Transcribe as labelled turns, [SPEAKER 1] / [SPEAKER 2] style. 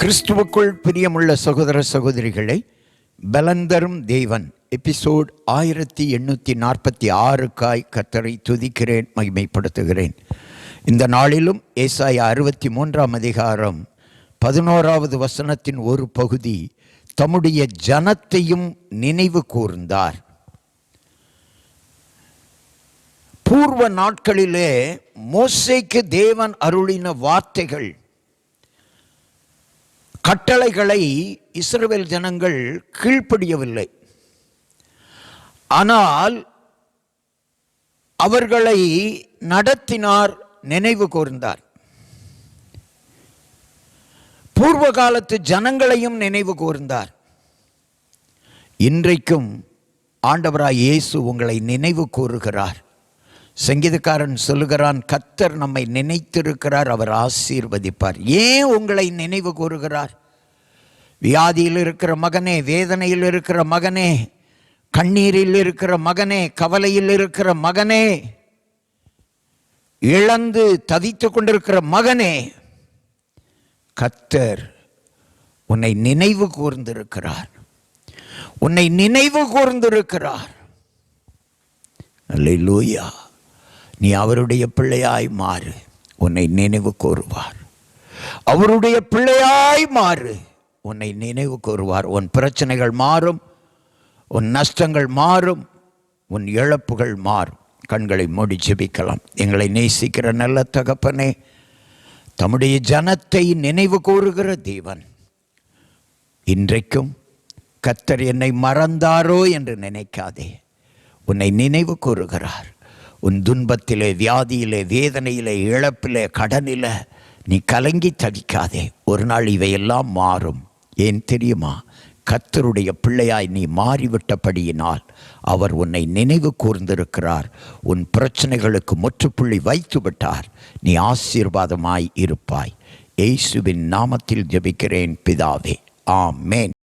[SPEAKER 1] கிறிஸ்துவுக்குள் பிரியமுள்ள சகோதர சகோதரிகளை பலந்தரும் தேவன் எபிசோட் ஆயிரத்தி எண்ணூற்றி நாற்பத்தி ஆறுக்காய் கத்தரை துதிக்கிறேன் மகிமைப்படுத்துகிறேன். இந்த நாளிலும் ஏசாய அறுபத்தி மூன்றாம் அதிகாரம் பதினோராவது வசனத்தின் ஒரு பகுதி தம்முடைய ஜனத்தையும் நினைவு கூர்ந்தார். பூர்வ நாட்களிலே மோசைக்கு தேவன் அருளின வார்த்தைகள் கட்டளைகளை இஸ்ரவேல் ஜனங்கள் கீழ்ப்படியவில்லை. ஆனால் அவர்களை நடத்தினார் நினைவு கூர்ந்தார். பூர்வ காலத்து ஜனங்களையும் நினைவு கூர்ந்தார். இன்றைக்கும் ஆண்டவராய் இயேசு உங்களை நினைவு கூறுகிறார். சங்கீதக்காரன் சொல்லுகிறான் கத்தர் நம்மை நினைத்திருக்கிறார் அவர் ஆசீர்வதிப்பார். ஏன் உங்களை நினைவு கூறுகிறார்? வியாதியில் இருக்கிற மகனே வேதனையில் இருக்கிற மகனே கண்ணீரில் இருக்கிற மகனே கவலையில் இருக்கிற மகனே இழந்து தவித்து கொண்டிருக்கிற மகனே கத்தர் உன்னை நினைவு கூர்ந்திருக்கிறார். உன்னை நினைவு கூர்ந்திருக்கிறார். அல்லேலூயா. நீ அவருடைய பிள்ளையாய் மாறு உன்னை நினைவு கூறுவார். அவருடைய பிள்ளையாய் மாறு உன்னை நினைவு கூறுவார். உன் பிரச்சனைகள் மாறும் உன் நஷ்டங்கள் மாறும் உன் இழப்புகள் மாறும். கண்களை மூடி ஜெபிக்கலாம். எங்களை நேசிக்கிற நல்ல தகப்பனே தம்முடைய ஜனத்தை நினைவு கூறுகிற தேவன் இன்றைக்கும் கத்தர் என்னை மறந்தாரோ என்று நினைக்காதே உன்னை நினைவு கூறுகிறார். உன் துன்பத்திலே வியாதியிலே வேதனையிலே இழப்பிலே கடனிலே நீ கலங்கி தவிக்காதே ஒரு நாள் இவையெல்லாம் மாறும். ஏன் தெரியுமா? கத்தருடைய பிள்ளையாய் நீ மாறிவிட்டபடியினால் அவர் உன்னை நினைவு கூர்ந்திருக்கிறார். உன் பிரச்சனைகளுக்கு முற்றுப்புள்ளி வைத்து விட்டார் நீ ஆசீர்வாதமாய் இருப்பாய். இயேசுவின் நாமத்தில் ஜெபிக்கிறேன் பிதாவே. ஆமேன்.